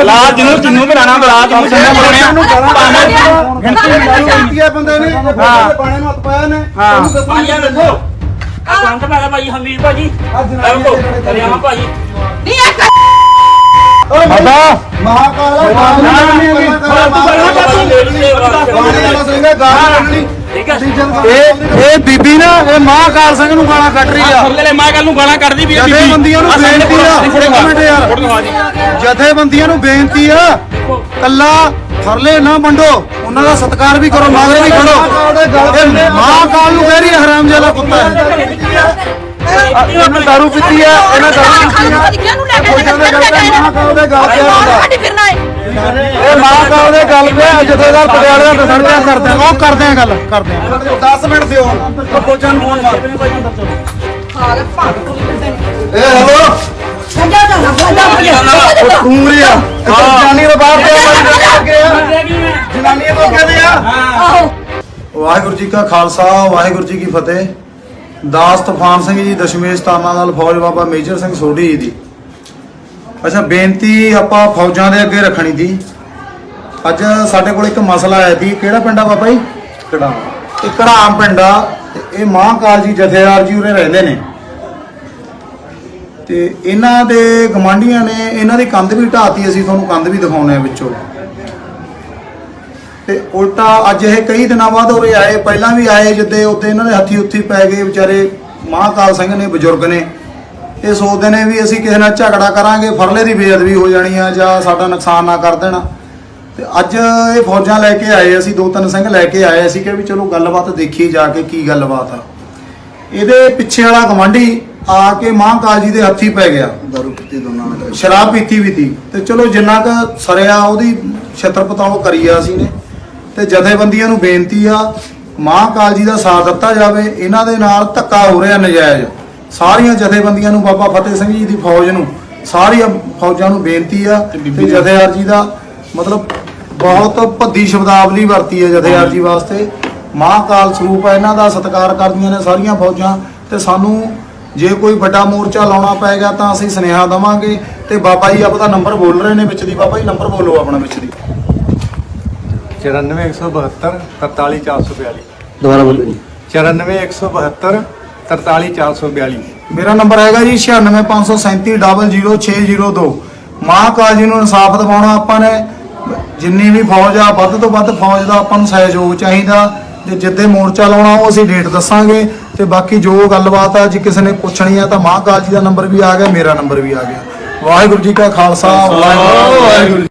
ਬੁਲਾ ਜਿਹਨੂੰ ਜਿਹਨੂੰ ਬੁਲਾਣਾ ਬੁਲਾ ਜਿਹਨੂੰ ਸੰਨਾ ਬੁਲਾਉਣੇ ਗਿਣਤੀ ਹੈ ਬੰਦੇ ਨੇ ਹਾਂ ਪਾਣੇ ਨੂੰ ਹੱਥ ਪਾਇਆ ਨੇ ਹਾਂ। ਭਾਈਆ ਦੇਖੋ ਆ ਬੰਦ ਪਾ ਭਾਈ ਹਮੀਰ ਭਾਜੀ ਦੇਖੋ ਕਰਿਆਮਾ ਭਾਜੀ ਬਾਬਾ ਮਹਾਕਾਲ ਬਾਣੇ ਇਹ ਬੀਬੀ ਨਾ ਇਹ ਮਹਾਕਾਲ ਸਿੰਘ ਨੂੰ ਗਾਲਾਂ ਕੱਢ ਰਹੀ ਆ ਥੱਲੇ ਮਾਂ ਗੱਲ ਨੂੰ ਗਾਲਾਂ ਕੱਢਦੀ ਵੀ ਜਥੇਬੰਦੀਆਂ ਨੂੰ ਬੇਨਤੀ ਆ ਇੱਕ ਮਿੰਟ ਯਾਰ ਜਥੇਬੰਦੀਆਂ ਨੂੰ ਬੇਨਤੀ ਆ ਕੱਲਾ ਫਰਲੇ ਨਾ ਵੰਡੋ ਉਹਨਾਂ ਦਾ ਸਤਿਕਾਰ ਵੀ ਕਰੋ ਮਾਗਰੇ ਵੀ ਖੜੋ ਇਹ ਮਹਾਕਾਲ ਨੂੰ ਕਹਿ ਰਹੀ ਹੈ ਹਰਾਮ ਜਿਹਾ ਕੁੱਤਾ ਇਹਨਾਂ ਦਾਰੂ ਪੀਤੀ ਆ ਇਹਨਾਂ ਦਾਰੂ ਪੀਤੀ ਆ ਮਹਾਕਾਲ ਦੇ ਗਾਲ ਪਿਆ ਹੁੰਦਾ ਇਹ ਮਹਾਕਾਲ ਦੇ ਗੱਲ ਪਿਆ ਜਥੇਦਾਰ ਪਟਿਆਲੇ ਦਾ ਦੱਸਣ ਦਿਆ ਕਰਦੇ ਆ ਉਹ ਕਰਦੇ ਆ ਗੱਲ ਕਰਦੇ ਆ 10 ਮਿੰਟ ਦਿਓ। ਕੋਚਾਂ ਨੂੰ ਫੋਨ ਮਾਰ। ਇਹ ਹਲੋ। ਕੂਮਰੀ ਆ। ਜਨਾਨੀ ਦੇ ਬਾਹਰ ਤੋਂ ਅੱਗੇ ਆ ਜਨਾਨੀ ਤੋਂ ਕਹਿੰਦੇ ਆ। ਵਾਹਿਗੁਰੂ ਜੀ ਕਾ ਖਾਲਸਾ ਵਾਹਿਗੁਰੂ ਜੀ ਕੀ ਫਤਿਹ। ਦਾਸ ਤੂਫਾਨ ਸਿੰਘ ਜੀ ਦਸ਼ਮੇਸ਼ ਤਾਨਾ ਨਾਲ ਫੌਜ ਬਾਬਾ ਮੇਜਰ ਸਿੰਘ ਸੋਢੀ ਜੀ ਦੀ। ਅੱਛਾ ਬੇਨਤੀ ਆਪਾਂ ਫੌਜਾਂ ਦੇ ਅੱਗੇ ਰੱਖਣੀ ਦੀ ਅੱਜ ਸਾਡੇ ਕੋਲ ਇੱਕ ਮਸਲਾ ਆਇਆ ਸੀ ਕਿਹੜਾ ਪਿੰਡ ਆ ਬਾਬਾ ਜੀ? ਕੜਾਮ ਇਹ ਕੜਾਮ ਪਿੰਡ ਆ। ਤੇ ਇਹ ਮਹਾਕਾਲ ਜੀ ਜਥੇਦਾਰ ਜੀ ਉਰੇ ਰਹਿੰਦੇ ਨੇ। ਤੇ ਇਹਨਾਂ ਦੇ ਗਮਾਂਡੀਆਂ ਨੇ ਇਹਨਾਂ ਦੀ ਕੰਧ ਵੀ ਢਾਤੀ ਅਸੀਂ ਤੁਹਾਨੂੰ ਕੰਧ ਵੀ ਦਿਖਾਉਣੇ ਆ ਵਿੱਚੋਂ। ਤੇ ਉਲਟਾ ਅੱਜ ਇਹ ਕਈ ਦਿਨਾਂ ਬਾਅਦ ਉਰੇ ਆਏ ਪਹਿਲਾਂ ਵੀ ਆਏ ਜਿੱਦੇ ਉੱਤੇ ਇਹਨਾਂ ਦੇ ਹੱਥੀ ਉੱਥੀ ਪੈ ਗਏ ਵਿਚਾਰੇ ਮਹਾਕਾਲ ਸਿੰਘ ਨੇ ਬਜ਼ੁਰਗ ਨੇ। ਇਹ ਸੋਚਦੇ ਨੇ ਵੀ ਅਸੀਂ ਕਿਸੇ ਨਾਲ ਝਗੜਾ ਕਰਾਂਗੇ ਫਰਲੇ ਦੀ ਬੇਅਦਬੀ ਹੋ ਜਾਣੀ ਆ ਜਾਂ ਸਾਡਾ ਨੁਕਸਾਨ ਨਾ ਕਰ ਦੇਣਾ। ਤੇ ਅੱਜ ਇਹ ਫੌਜਾਂ ਲੈ ਕੇ ਆਏ ਅਸੀਂ ਦੋ ਤਿੰਨ ਸਿੰਘ ਲੈ ਕੇ ਆਏ ਅਸੀਂ ਕਿ ਵੀ ਚਲੋ ਗੱਲਬਾਤ ਦੇਖੀ ਜਾ ਕੇ ਕੀ ਗੱਲਬਾਤ ਆ। ਇਹਦੇ ਪਿੱਛੇ ਵਾਲਾ ਗਵਾਂਢੀ ਆ ਕੇ ਮਹਾਕਾਲ ਜੀ ਦੇ ਹੱਥੀ ਪੈ ਗਿਆ। ਦਾਰੂ ਪੀਤੀ ਦੋਨਾਂ ਨੇ ਸ਼ਰਾਬ ਪੀਤੀ ਵੀ ਤੀ ਤੇ ਚਲੋ ਜਿੰਨਾ ਕੁ ਸਰਿਆ ਉਹਦੀ ਛਤਰ ਪਤਾਓ ਕਰੀ ਆ ਅਸੀਂ ਨੇ। ਤੇ ਜਥੇਬੰਦੀਆਂ ਨੂੰ ਬੇਨਤੀ ਆ ਮਹਾਕਾਲ ਜੀ ਦਾ ਸਾਥ ਦਿੱਤਾ ਜਾਵੇ ਇਹਨਾਂ ਦੇ ਨਾਲ ਧੱਕਾ ਹੋ ਰਿਹਾ ਨਜਾਇਜ਼। ਸਾਰੀਆਂ ਜਥੇਬੰਦੀਆਂ ਨੂੰ ਬਾਬਾ ਫਤਿਹ ਸਿੰਘ ਜੀ ਦੀ ਫੌਜ ਨੂੰ ਸਾਰੀਆਂ ਫੌਜਾਂ ਨੂੰ ਬੇਨਤੀ ਆ ਤੇ ਜਥੇਦਾਰ ਜੀ ਦਾ ਮਤਲਬ ਬਹੁਤ ਭੱਦੀ ਸ਼ਬਦਾਵਲੀ ਵਰਤੀ ਹੈ ਜਥੇਦਾਰ ਜੀ ਵਾਸਤੇ। ਮਹਾਕਾਲ ਸਰੂਪ ਹੈ ਇਹਨਾਂ ਦਾ ਸਤਿਕਾਰ ਕਰਦੀਆਂ ਨੇ ਸਾਰੀਆਂ ਫੌਜਾਂ ਤੇ ਸਾਨੂੰ ਜੇ ਕੋਈ ਵੱਡਾ ਮੋਰਚਾ ਲਾਉਣਾ ਪਏਗਾ ਤਾਂ ਅਸੀਂ ਸੁਨੇਹਾ ਦਵਾਂਗੇ ਤੇ ਬਾਬਾ ਜੀ ਆਪਦਾ ਨੰਬਰ ਬੋਲ ਰਹੇ ਨੇ ਵਿੱਚ ਦੀ। ਬਾਬਾ ਜੀ ਨੰਬਰ ਬੋਲੋ ਆਪਣਾ ਵਿੱਚ ਦੀ। 94172 43442 ਦੁਬਾਰਾ ਬੋਲੋ ਜੀ। 94172 43442 ਮੇਰਾ ਨੰਬਰ ਹੈਗਾ ਜੀ 9653700602 ਮਹਾਕਾਲ ਜੀ ਨੂੰ ਇਨਸਾਫ ਦਿਵਾਉਣਾ ਆਪਾਂ ਨੇ। ਜਿੰਨੀ ਵੀ ਫੌਜ ਆ ਵੱਧ ਤੋਂ ਵੱਧ ਫੌਜ ਦਾ ਆਪਾਂ ਨੂੰ ਸਹਿਯੋਗ ਚਾਹੀਦਾ ਤੇ ਜਿੱਦੇ ਮੋਰਚਾ ਲਾਉਣਾ ਉਹ ਅਸੀਂ ਡੇਟ ਦੱਸਾਂਗੇ ਤੇ ਬਾਕੀ ਜੋ ਗੱਲਬਾਤ ਆ ਜੇ ਕਿਸੇ ਨੇ ਪੁੱਛਣੀ ਆ ਤਾਂ ਮਹਾਕਾਲ ਜੀ ਦਾ ਨੰਬਰ ਵੀ ਆ ਗਿਆ ਮੇਰਾ ਨੰਬਰ ਵੀ ਆ ਗਿਆ ਵਾਹਿਗੁਰੂ ਜੀ ਕਾ ਖਾਲਸਾ ਵਾਹਿਗੁਰੂ।